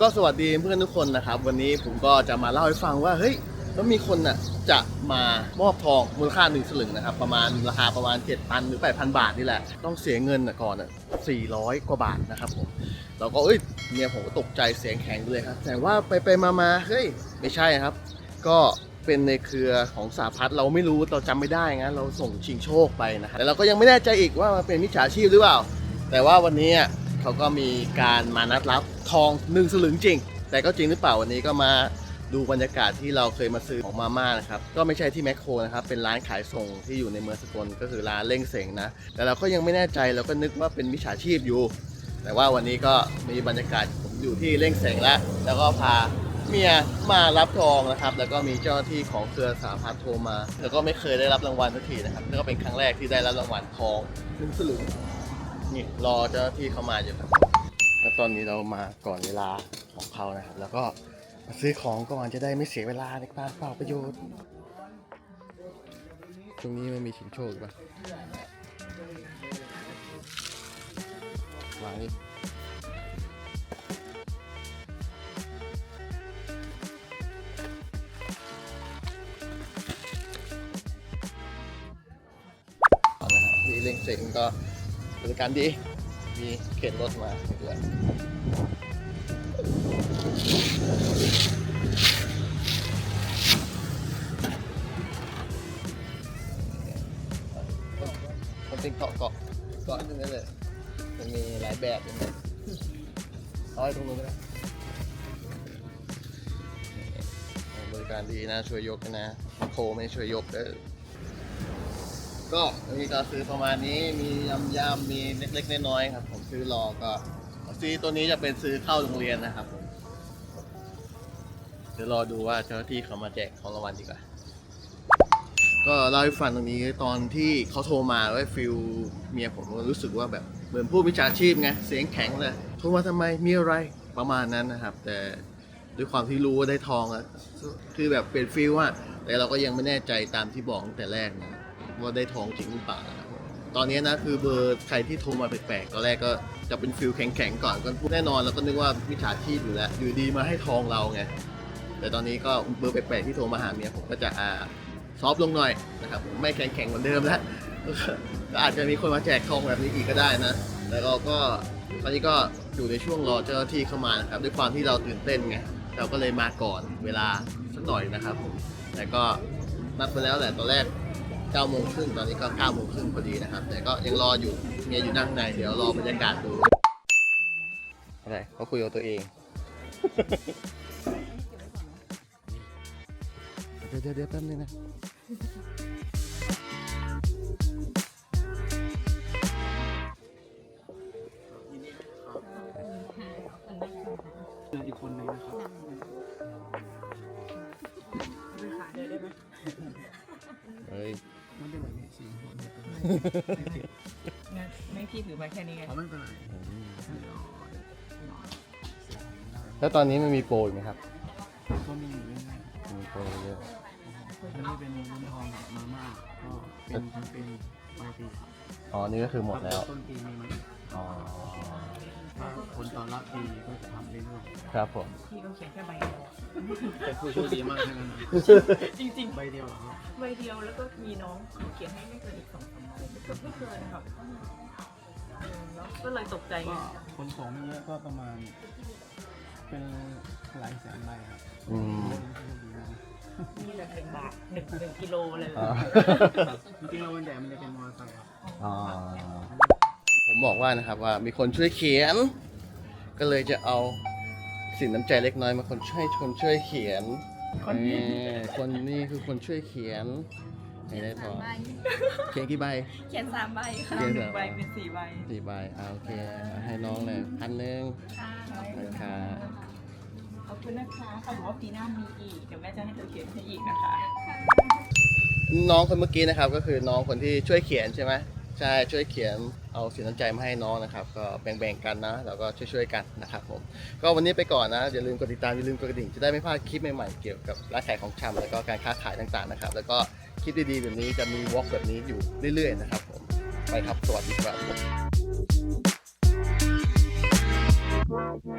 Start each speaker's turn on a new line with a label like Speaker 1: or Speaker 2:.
Speaker 1: ก็สวัสดีเพื่อนทุกคนนะครับ วันนี้ผมก็จะมาเล่าให้ฟังว่าเฮ้ยแล้วมีคนน่ะจะมามอบทองมูลค่าหนึ่งสลึงนะครับประมาณราคาประมาณ 7,000 หรือ 8,000 บาทนี่แหละ ต้องเสียเงินน่ะก่อนอะ400 กว่าบาทนะครับผมเราก็เอ้ยเมียผมก็ตกใจเสียงแข็งเลยครับแต่ว่าไปไปมามาเฮ้ยไม่ใช่ครับ ก็เป็นในเครือของสาพัฒน์เราไม่รู้เราจำไม่ได้งั้นเราส่งชิงโชคไปนะครับแต่เราก็ยังไม่แน่ใจอีกว่ามันเป็นมิจฉาชีพหรือเปล่า แต่ว่าวันนี้ เขาก็มีการมานัดรับทองหนึ่งสลึงจริง แต่ก็จริงหรือเปล่าวันนี้ก็มาดูบรรยากาศที่เราเคยมาซื้อของมาม่านะครับ ก็ไม่ใช่ที่แมคโครนะครับ เป็นร้านขายส่งที่อยู่ในเมืองสกลก็คือร้านเล่งเสงนะ แต่เราก็ยังไม่แน่ใจเราก็นึกว่าเป็นมิจฉาชีพอยู่ แต่ว่าวันนี้ก็มีบรรยากาศผมอยู่ที่เล่งเสงแล้ว แล้วก็พาเมียมารับทองนะครับ แล้วก็มีเจ้าหน้าที่ของเครือสาพัฒน์โทรมา แล้วก็ไม่เคยได้รับรางวัลสักทีนะครับแล้วก็เป็นครั้งแรกที่ได้รับรางวัลทองหนึ่งสลึง นี่รอเจ้าหน้าที่เข้ามาอยู่ครับแล้วตอนนี้เรามาก่อนเวลาของเขานะครับ แล้วก็มาซื้อของก่อนจะได้ไม่เสียเวลาในการเปล่าประโยชน์ ตรงนี้ไม่มีชิงโชคหรือเปล่าวางนี่เอาละครับที่เล่งเซ็งก็ บริการดี มีเข็นรถมาด้วยมันเป็นเกาะเกาะเกาะนึงนั่นเลย มันมีหลายแบบอย่างเงี้ยเอาไว้ตรงนู้นก็ได้นี่บริการดีนะ ช่วยยกนะ โคไม่ช่วยยกเด้อ ก็อันนี้ก็ซื้อประมาณนี้มียำยำมีเล็กๆน้อยๆครับ ผมซื้อรอก็ซื้อตัวนี้จะเป็นซื้อเข้าโรงเรียนนะครับผมเดี๋ยวรอดูว่าเจ้าหน้าที่เขามาแจกของรางวัลดีกว่าก็เล่าให้ฟังตรงนี้ตอนที่เขาโทรมาว่าฟิลเมียผมรู้สึกว่าแบบเหมือนผู้วิชาชีพไงเสียงแข็งเลยโทรมาทำไมมีอะไรประมาณนั้นนะครับ แต่ด้วยความที่รู้ว่าได้ทองอะคือแบบเป็นฟิลอะแต่เราก็ยังไม่แน่ใจตามที่บอกตั้งแต่แรกนะ ว่าได้ทองจริงหรือเปล่านะครับตอนนี้นะคือเบอร์ใครที่โทรมาแปลกๆตอนแรกก็จะเป็นฟิลแข็งๆก่อนก็แน่นอนแล้วก็นึกว่ามิจฉาชีพอยู่แล้วอยู่ดีมาให้ทองเราไงแต่ตอนนี้ก็เบอร์แปลกๆที่โทรมาหาเมียผมก็จะอ่าซอฟลงหน่อยนะครับไม่แข็งๆเหมือนเดิมแล้วก็อาจจะมีคนมาแจกทองแบบนี้อีกก็ได้นะแต่เราก็ตอนนี้ก็อยู่ในช่วงรอเจ้าหน้าที่เข้ามานะครับด้วยความที่เราตื่นเต้นไงเราก็เลยมาก่อนเวลาสักหน่อยนะครับผมแต่ก็นัดไปแล้วแหละตอนแรก 9โมงครึ่งตอนนี้ก็9โมงครึ่งพอดีนะครับ แต่ก็ยังรออยู่เมียอยู่นั่งในเดี๋ยวรอบรรยากาศดูอะไรเขาคุยกับตัวเอง เดี๋ยวเดี๋ยวเดี๋ยวแป๊บนึงนะ
Speaker 2: งั้นไม่พี่ถือมาแค่นี้ไง
Speaker 3: เขาไม่เป็นไร
Speaker 1: แล้วตอนนี้มันมีโปรอีกไหมครับ
Speaker 3: ก็มีอยู่เรื่อย
Speaker 1: มีโปรเยอะ
Speaker 3: ๆอันนี้เป็นน้ำทองกับมาม่าก็เป็นทั้งปีปลายปี
Speaker 1: อ๋อนี่ก็คือหมดแล้ว
Speaker 3: ต้นปีมีไหม
Speaker 1: อ๋อ
Speaker 3: ถ้าผลตอบรับดีก็จะทำเรื่อย
Speaker 1: ครับผม
Speaker 2: พี่ก็เขียนแค่ใบเดียว
Speaker 3: ๆเป็นผู้โชคดีมากทั้งนั้น
Speaker 2: จริง
Speaker 3: ใบเดียวเหรอครับ
Speaker 2: ๆใบเดียวแล้วก็มีน้องเขาเขียนให้ไม่เกินอีกสองสามใบไม่เกินไม่เกินนะครับเออแล้วก็เลยตกใจไง
Speaker 3: ก็คนของไม่เยอะก็ประมาณ เป็นหลายแสนใบครับ
Speaker 1: อืม
Speaker 3: โชคดีมาก
Speaker 2: มีแบบหนึ่งบาทหนึ่งหนึ่งกิโลเลย
Speaker 1: อ๋อ
Speaker 3: จริงๆแล้ววันแดดมันจะเป็นมอเตอร์ไซค์ครับ
Speaker 1: อ๋อ ผมบอกว่านะครับว่ามีคนช่วยเขียน ก็เลยจะเอาสินน้ำใจเล็กน้อยมาคนช่วยคนช่วยเขียน
Speaker 2: คนนี้
Speaker 1: เอ่อคนนี้คือคนช่วยเขียนให้ได้ทองเขียนกี่ใบ
Speaker 4: เขียนสามใบค่ะ
Speaker 1: เขียน
Speaker 2: หนึ่งใบเป็นสี่ใบ
Speaker 1: สี่ใบอ่าโอเคเอาให้น้องเลยพันหนึ่ง
Speaker 4: ค่ะ
Speaker 1: นะคะ
Speaker 2: ขอบคุณนะคะเขาบอกว่าปีหน้ามีอีกเดี๋ยวแม่จะให้เธอเขียนให้อีกนะคะ
Speaker 1: น้องคนเมื่อกี้นะครับก็คือน้องคนที่ช่วยเขียนใช่ไหม ใช่ช่วยเขียนเอาสินน้ำใจมาให้น้องนะครับ ก็แบ่งๆกันนะแล้วก็ช่วยๆกันนะครับผมก็วันนี้ไปก่อนนะอย่าลืมกดติดตามอย่าลืมกดกระดิ่งจะได้ไม่พลาดคลิปใหม่ๆเกี่ยวกับร้านขายของชำแล้วก็การค้าขายต่างๆนะครับ แล้วก็คลิปดีๆแบบนี้จะมีวอล์กแบบนี้อยู่เรื่อยๆนะครับผมไปครับสวัสดีครับ